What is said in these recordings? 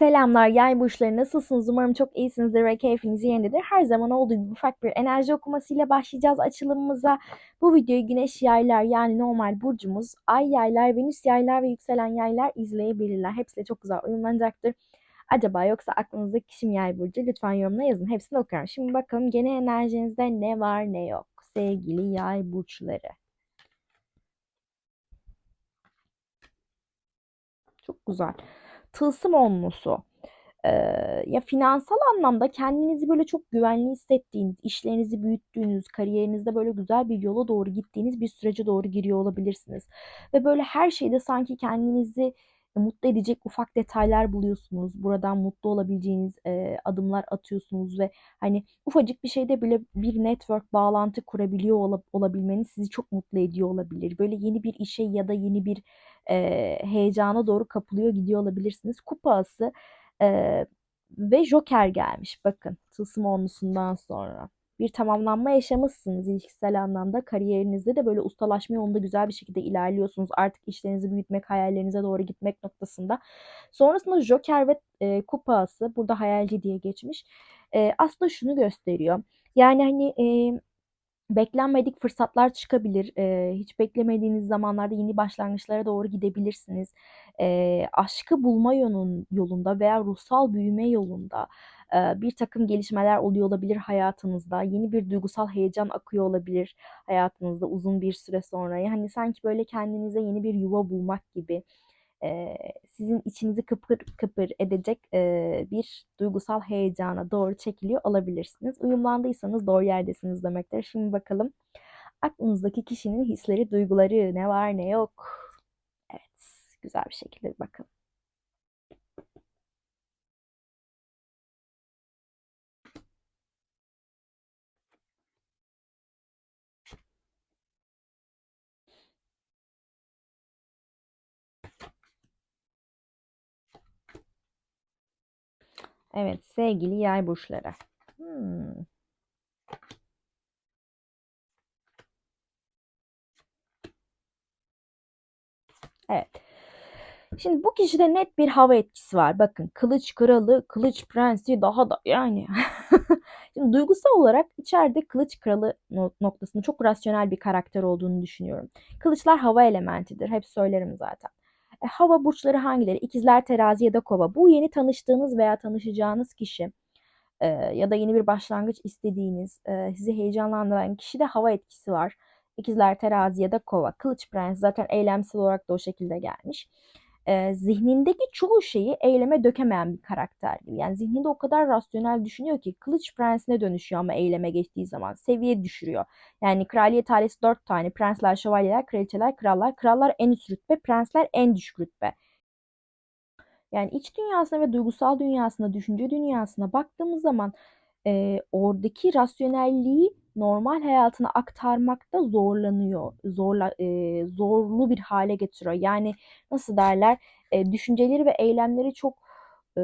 Selamlar yay burçları nasılsınız? Umarım çok iyisinizdir ve keyfiniz yerindedir. Her zaman olduğu gibi ufak bir enerji okumasıyla başlayacağız açılımımıza. Bu videoyu güneş yaylar yani normal burcumuz, ay yaylar, venüs yaylar ve yükselen yaylar izleyebilirler. Hepsi de çok güzel uyumlanacaktır. Acaba yoksa aklınızda kişi mi yay burcu? Lütfen yorumla yazın. Hepsini okuyorum. Şimdi bakalım genel enerjinizde ne var ne yok sevgili yay burçları. Çok güzel. Tılsım onlusu. Ee, ya finansal anlamda kendinizi böyle çok güvenli hissettiğiniz, işlerinizi büyüttüğünüz, kariyerinizde böyle güzel bir yola doğru gittiğiniz bir sürece doğru giriyor olabilirsiniz. Ve böyle her şeyde sanki kendinizi mutlu edecek ufak detaylar buluyorsunuz. Buradan mutlu olabileceğiniz e, adımlar atıyorsunuz ve hani ufacık bir şeyde bile bir network bağlantı kurabiliyor ol, olabilmeniz sizi çok mutlu ediyor olabilir. Böyle yeni bir işe ya da yeni bir e, heyecana doğru kapılıyor gidiyor olabilirsiniz. Kupası e, ve Joker gelmiş. Bakın tılsım onlusundan sonra. Bir tamamlanma yaşamışsınız ilişkisel anlamda. Kariyerinizde de böyle ustalaşma yolunda güzel bir şekilde ilerliyorsunuz. Artık işlerinizi büyütmek, hayallerinize doğru gitmek noktasında. Sonrasında Joker ve e, kupası burada hayalci diye geçmiş. E, aslında şunu gösteriyor. Yani hani e, beklenmedik fırsatlar çıkabilir. E, hiç beklemediğiniz zamanlarda yeni başlangıçlara doğru gidebilirsiniz. E, aşkı bulma yolun, yolunda veya ruhsal büyüme yolunda e, bir takım gelişmeler oluyor olabilir hayatınızda. Yeni bir duygusal heyecan akıyor olabilir hayatınızda uzun bir süre sonra. Yani sanki böyle kendinize yeni bir yuva bulmak gibi e, sizin içinizi kıpır kıpır edecek e, bir duygusal heyecana doğru çekiliyor olabilirsiniz. Uyumlandıysanız doğru yerdesiniz demektir. Şimdi bakalım aklınızdaki kişinin hisleri, duyguları ne var ne yok. Evet, güzel bir şekilde bakın. Evet sevgili yay burçları. Hmm. Evet. Şimdi bu kişide net bir hava etkisi var. Bakın kılıç kralı, kılıç prensi daha da yani. Şimdi duygusal olarak içeride kılıç kralı noktasında çok rasyonel bir karakter olduğunu düşünüyorum. Kılıçlar hava elementidir. Hep söylerim zaten. E, hava burçları hangileri? İkizler, terazi ya da kova. Bu yeni tanıştığınız veya tanışacağınız kişi e, ya da yeni bir başlangıç istediğiniz, e, sizi heyecanlandıran kişi de hava etkisi var. İkizler, terazi ya da kova. Kılıç prens zaten eylemsel olarak da o şekilde gelmiş e, zihnindeki çoğu şeyi eyleme dökemeyen bir karakter. Yani zihninde o kadar rasyonel düşünüyor ki kılıç prensine dönüşüyor ama eyleme geçtiği zaman seviye düşürüyor. Yani kraliyet ailesi dört tane prensler, şövalyeler, kraliçeler, krallar. Krallar en üst rütbe, prensler en düşük rütbe. Yani iç dünyasına ve duygusal dünyasına, düşünce dünyasına baktığımız zaman e, oradaki rasyonelliği normal hayatına aktarmakta zorlanıyor. Zorla, e, zorlu bir hale getiriyor. Yani nasıl derler? E, düşünceleri ve eylemleri çok e,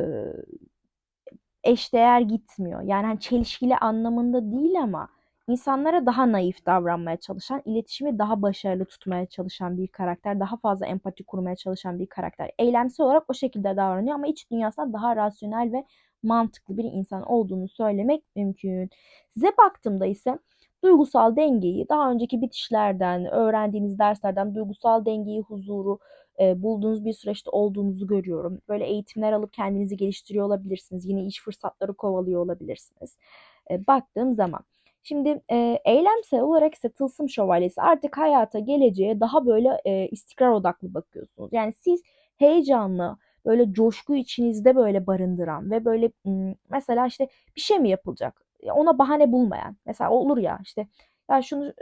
eşdeğer gitmiyor. Yani hani çelişkili anlamında değil ama insanlara daha naif davranmaya çalışan, iletişimi daha başarılı tutmaya çalışan bir karakter, daha fazla empati kurmaya çalışan bir karakter. Eylemsel olarak o şekilde davranıyor ama iç dünyasında daha rasyonel ve mantıklı bir insan olduğunu söylemek mümkün. Size baktığımda ise duygusal dengeyi daha önceki bitişlerden, öğrendiğiniz derslerden duygusal dengeyi, huzuru e, bulduğunuz bir süreçte olduğunuzu görüyorum. Böyle eğitimler alıp kendinizi geliştiriyor olabilirsiniz. Yine iş fırsatları kovalıyor olabilirsiniz. E, baktığım zaman. Şimdi e, eylemsel olarak ise tılsım şövalyesi artık hayata, geleceğe daha böyle e, istikrar odaklı bakıyorsunuz. Yani siz heyecanlı, böyle coşku içinizde böyle barındıran ve böyle mesela işte bir şey mi yapılacak? Ona bahane bulmayan. Mesela olur ya işte ya şunu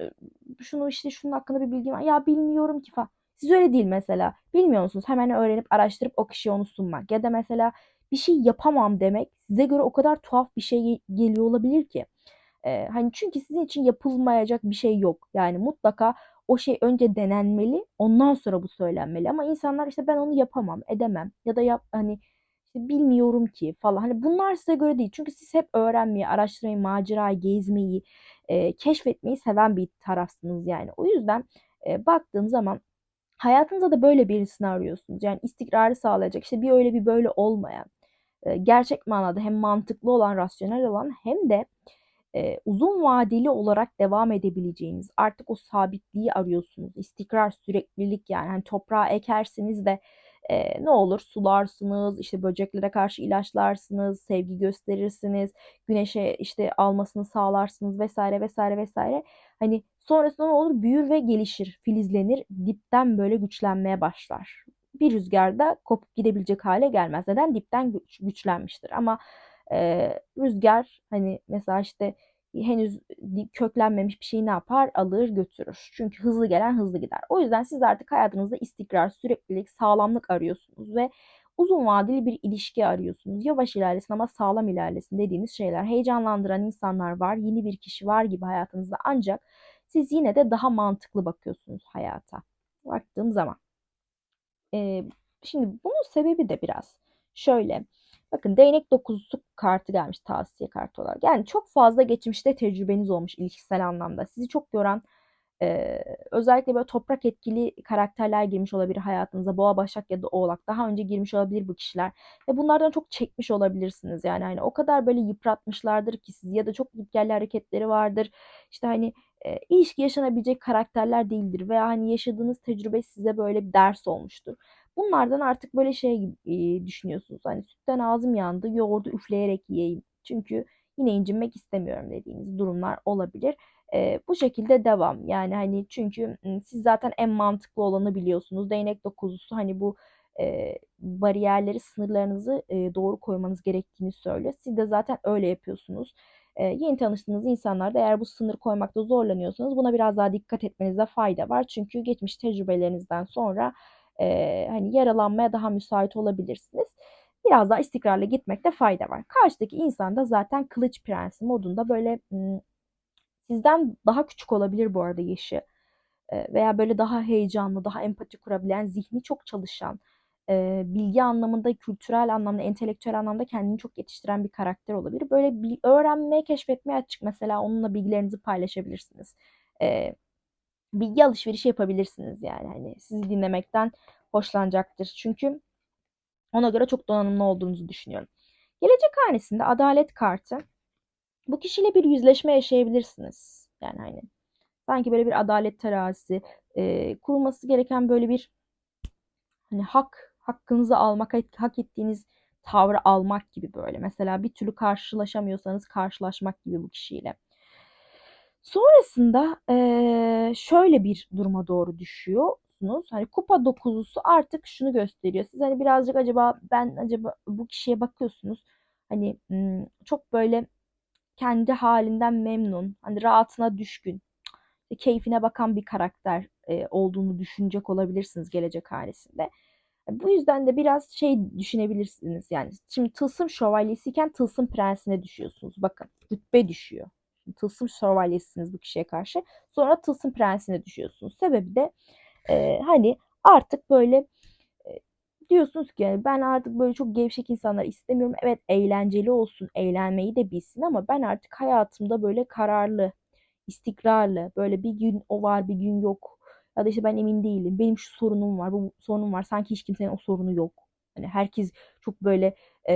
şunu işte şunun hakkında bir bilgim var. Ya bilmiyorum ki falan. Siz öyle değil mesela. Bilmiyor musunuz? Hemen öğrenip araştırıp o kişiye onu sunmak. Ya da mesela bir şey yapamam demek size göre o kadar tuhaf bir şey geliyor olabilir ki. Ee, hani çünkü sizin için yapılmayacak bir şey yok. Yani mutlaka o şey önce denenmeli, ondan sonra bu söylenmeli. Ama insanlar işte ben onu yapamam, edemem ya da yap hani işte bilmiyorum ki falan. Hani bunlar size göre değil. Çünkü siz hep öğrenmeyi, araştırmayı, macerayı, gezmeyi, e, keşfetmeyi seven bir tarafsınız yani. O yüzden e, baktığım zaman hayatınızda da böyle birisini arıyorsunuz. Yani istikrarı sağlayacak. İşte bir öyle bir böyle olmayan. e, gerçek manada hem mantıklı olan, rasyonel olan hem de uzun vadeli olarak devam edebileceğiniz artık o sabitliği arıyorsunuz. İstikrar, süreklilik yani hani toprağa ekersiniz de e, ne olur sularsınız, işte böceklere karşı ilaçlarsınız, sevgi gösterirsiniz, güneşe işte almasını sağlarsınız vesaire vesaire vesaire. Hani sonrasında ne olur büyür ve gelişir, filizlenir, dipten böyle güçlenmeye başlar. Bir rüzgarda kopup gidebilecek hale gelmez. Neden? Dipten güç, güçlenmiştir. Ama e, rüzgar hani mesela işte henüz köklenmemiş bir şeyi ne yapar? Alır götürür. Çünkü hızlı gelen hızlı gider. O yüzden siz artık hayatınızda istikrar, süreklilik, sağlamlık arıyorsunuz ve uzun vadeli bir ilişki arıyorsunuz. Yavaş ilerlesin ama sağlam ilerlesin dediğiniz şeyler. Heyecanlandıran insanlar var, yeni bir kişi var gibi hayatınızda ancak siz yine de daha mantıklı bakıyorsunuz hayata. Baktığım zaman. Ee, şimdi bunun sebebi de biraz şöyle. Bakın değnek dokuzusu kartı gelmiş tavsiye kartı olarak. Yani çok fazla geçmişte tecrübeniz olmuş ilişkisel anlamda. Sizi çok yoran e, özellikle böyle toprak etkili karakterler girmiş olabilir hayatınıza. Boğa, Başak ya da Oğlak. Daha önce girmiş olabilir bu kişiler. Ve bunlardan çok çekmiş olabilirsiniz. Yani hani o kadar böyle yıpratmışlardır ki sizi ya da çok gitgelli hareketleri vardır. İşte hani ilişki yaşanabilecek karakterler değildir. Veya hani yaşadığınız tecrübe size böyle bir ders olmuştur. Bunlardan artık böyle şey e, düşünüyorsunuz. Hani sütten ağzım yandı, yoğurdu üfleyerek yiyeyim. Çünkü yine incinmek istemiyorum dediğiniz durumlar olabilir. E, bu şekilde devam. Yani hani çünkü siz zaten en mantıklı olanı biliyorsunuz. Değnek dokuzusu hani bu e, bariyerleri, sınırlarınızı e, doğru koymanız gerektiğini söylüyor. Siz de zaten öyle yapıyorsunuz. E, yeni tanıştığınız insanlarda eğer bu sınır koymakta zorlanıyorsanız buna biraz daha dikkat etmenize fayda var. Çünkü geçmiş tecrübelerinizden sonra e, hani yaralanmaya daha müsait olabilirsiniz. Biraz daha istikrarlı gitmekte fayda var. Karşıdaki insan da zaten kılıç prensi modunda böyle sizden daha küçük olabilir bu arada yaşı. veya böyle daha heyecanlı, daha empati kurabilen, zihni çok çalışan, bilgi anlamında, kültürel anlamda, entelektüel anlamda kendini çok yetiştiren bir karakter olabilir. Böyle bir öğrenmeye, keşfetmeye açık mesela onunla bilgilerinizi paylaşabilirsiniz. Bilgi alışverişi yapabilirsiniz yani hani sizi dinlemekten hoşlanacaktır. Çünkü ona göre çok donanımlı olduğunuzu düşünüyorum. Gelecek hanesinde adalet kartı. Bu kişiyle bir yüzleşme yaşayabilirsiniz. Yani hani sanki böyle bir adalet terazisi e, kurulması gereken böyle bir hani hak hakkınızı almak hak ettiğiniz tavrı almak gibi böyle. Mesela bir türlü karşılaşamıyorsanız karşılaşmak gibi bu kişiyle. Sonrasında e, şöyle bir duruma doğru düşüyor bakıyorsunuz. Hani kupa dokuzusu artık şunu gösteriyor. Siz hani birazcık acaba ben acaba bu kişiye bakıyorsunuz. Hani çok böyle kendi halinden memnun, hani rahatına düşkün, keyfine bakan bir karakter olduğunu düşünecek olabilirsiniz gelecek hanesinde. Bu yüzden de biraz şey düşünebilirsiniz yani. Şimdi tılsım şövalyesiyken tılsım prensine düşüyorsunuz. Bakın rütbe düşüyor. Tılsım şövalyesisiniz bu kişiye karşı. Sonra tılsım prensine düşüyorsunuz. Sebebi de e, hani artık böyle e, diyorsunuz ki yani ben artık böyle çok gevşek insanlar istemiyorum. Evet eğlenceli olsun, eğlenmeyi de bilsin ama ben artık hayatımda böyle kararlı, istikrarlı, böyle bir gün o var bir gün yok. Ya da işte ben emin değilim. Benim şu sorunum var, bu sorunum var. Sanki hiç kimsenin o sorunu yok. Hani herkes çok böyle e,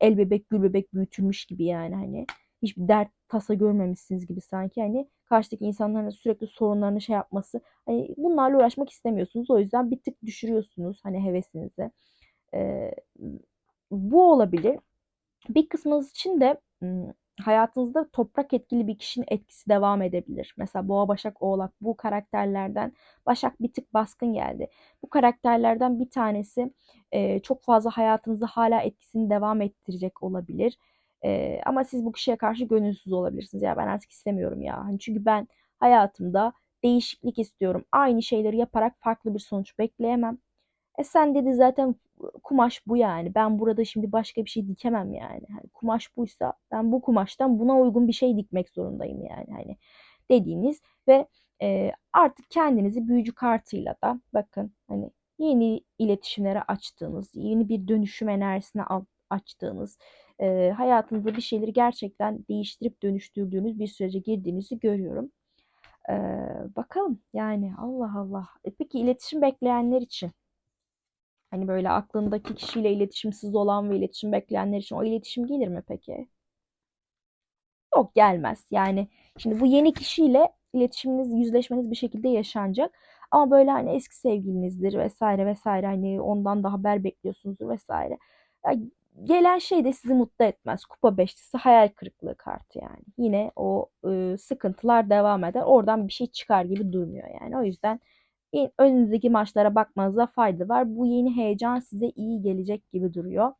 el bebek gül bebek büyütülmüş gibi yani hani hiçbir dert tasa görmemişsiniz gibi sanki hani karşıdaki insanların sürekli sorunlarını şey yapması hani bunlarla uğraşmak istemiyorsunuz o yüzden bir tık düşürüyorsunuz hani hevesinizi ee, bu olabilir bir kısmınız için de hayatınızda toprak etkili bir kişinin etkisi devam edebilir. Mesela Boğa, Başak, Oğlak bu karakterlerden Başak bir tık baskın geldi. Bu karakterlerden bir tanesi e, çok fazla hayatınızda hala etkisini devam ettirecek olabilir. Ee, ama siz bu kişiye karşı gönülsüz olabilirsiniz. Ya ben artık istemiyorum ya. Hani çünkü ben hayatımda değişiklik istiyorum. Aynı şeyleri yaparak farklı bir sonuç bekleyemem. E sen dedi zaten kumaş bu yani. Ben burada şimdi başka bir şey dikemem yani. Hani kumaş buysa ben bu kumaştan buna uygun bir şey dikmek zorundayım yani. Hani dediğiniz ve e, artık kendinizi büyücü kartıyla da bakın hani yeni iletişimlere açtığınız, yeni bir dönüşüm enerjisine açtığınız, e, hayatınızda bir şeyleri gerçekten değiştirip dönüştürdüğünüz bir sürece girdiğinizi görüyorum. E, bakalım yani Allah Allah. E, peki iletişim bekleyenler için Hani böyle aklındaki kişiyle iletişimsiz olan ve iletişim bekleyenler için o iletişim gelir mi peki? Yok gelmez. Yani şimdi bu yeni kişiyle iletişiminiz, yüzleşmeniz bir şekilde yaşanacak. Ama böyle hani eski sevgilinizdir vesaire vesaire hani ondan da haber bekliyorsunuzdur vesaire. Ya gelen şey de sizi mutlu etmez. Kupa beşlisi hayal kırıklığı kartı yani. Yine o e, sıkıntılar devam eder. Oradan bir şey çıkar gibi durmuyor yani. O yüzden önünüzdeki maçlara bakmanıza fayda var. Bu yeni heyecan size iyi gelecek gibi duruyor.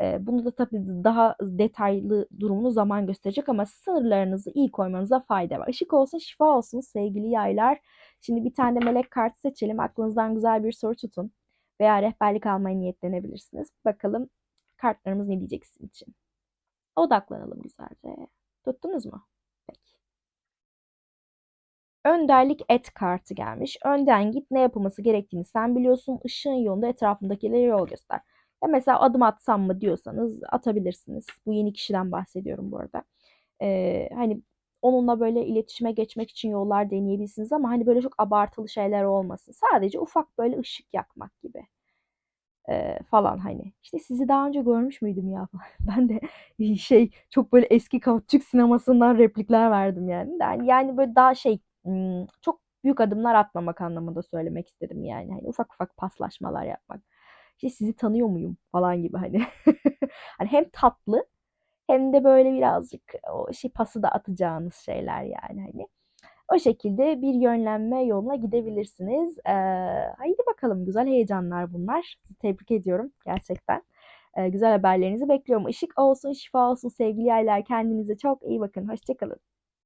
E, bunu da tabii daha detaylı durumunu zaman gösterecek ama sınırlarınızı iyi koymanıza fayda var. Işık olsun, şifa olsun sevgili yaylar. Şimdi bir tane de melek kartı seçelim. Aklınızdan güzel bir soru tutun. Veya rehberlik almaya niyetlenebilirsiniz. Bakalım kartlarımız ne diyecek sizin için. Odaklanalım güzelce. Tuttunuz mu? Peki. Önderlik et kartı gelmiş. Önden git ne yapılması gerektiğini sen biliyorsun. Işığın yolunda etrafındakilere yol göster. Ya mesela adım atsam mı diyorsanız atabilirsiniz. Bu yeni kişiden bahsediyorum bu arada. Ee, hani onunla böyle iletişime geçmek için yollar deneyebilirsiniz ama hani böyle çok abartılı şeyler olmasın. Sadece ufak böyle ışık yakmak gibi e, falan hani. İşte sizi daha önce görmüş müydüm ya? Ben de şey çok böyle eski Türk sinemasından replikler verdim yani. Yani, yani böyle daha şey çok büyük adımlar atmamak anlamında söylemek istedim yani. Hani ufak ufak paslaşmalar yapmak. İşte sizi tanıyor muyum falan gibi hani. hani hem tatlı hem de böyle birazcık o şey pası da atacağınız şeyler yani hani. O şekilde bir yönlenme yoluna gidebilirsiniz. Ee, haydi bakalım güzel heyecanlar bunlar. Tebrik ediyorum gerçekten. Ee, güzel haberlerinizi bekliyorum. Işık olsun, şifa olsun sevgili yaylar. Kendinize çok iyi bakın. Hoşçakalın.